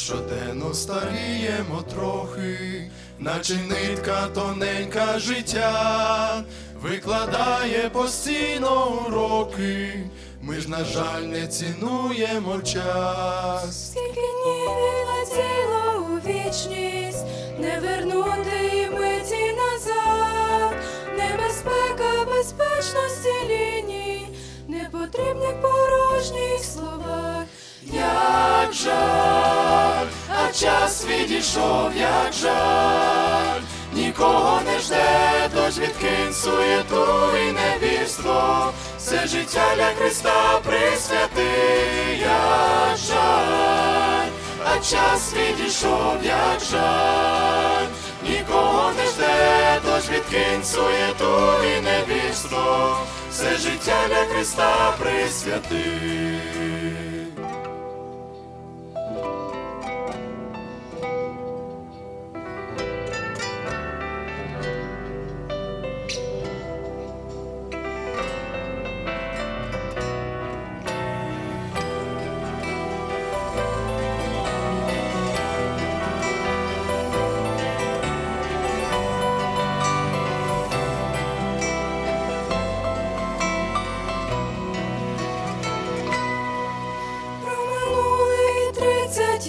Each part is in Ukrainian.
щоденно старіємо трохи, наче нитка тоненька життя, викладає постійно уроки, ми ж, на жаль, не цінуємо час. Скільки днів відлетіло у вічність, не вернути і миті назад, небезпека безпечності ліній, непотрібних порожніх словах. Як жаль, відійшов, як жаль, нікого не жде, тож відкинь суєту і невірство, все життя для Христа присвяти, як жаль, а час відійшов, як жаль, нікого не жде, тож відкинь суєту і невірство, все життя для Христа присвяти.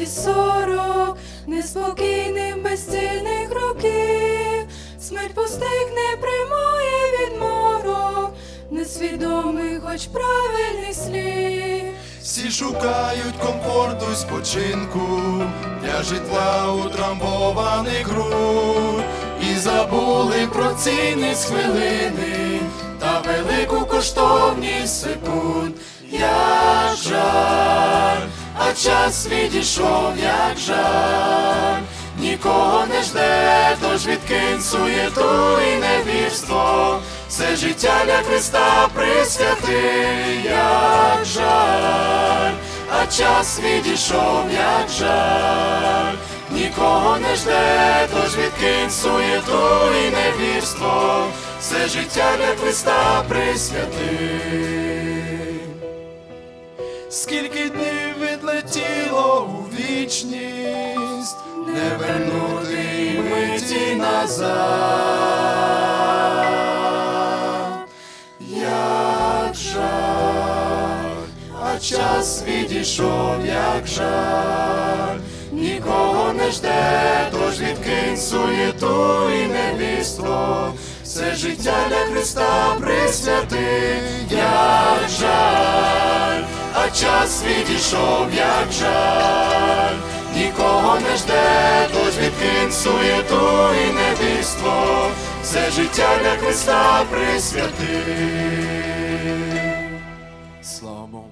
І сорок неспокійних безцільних років, смерть постигне прямої відморок, несвідомий, хоч правильний слів. Всі шукають комфорту й спочинку для житла утрамбованих груд і забули про цінність хвилини та велику коштовність секунд. Жаль, а час відійшов, як жаль, нікого не жде, тож відкинь суєту і невірство, все життя для Христа присвяти, як жаль, а час відійшов, як жаль, нікого не жде, тож відкинь суєту і невірство, все життя для Христа присвяти. Скільки днів вічність, не вернути миті назад. Як жаль, а час відійшов, як жаль, нікого не жде, тож відкинь суєту і невіство, все життя для Христа присвяти, а час відійшов, як жаль, нікого не жде, тож відкинь суєту і невіство, все життя для Христа присвяти. Слава Богу.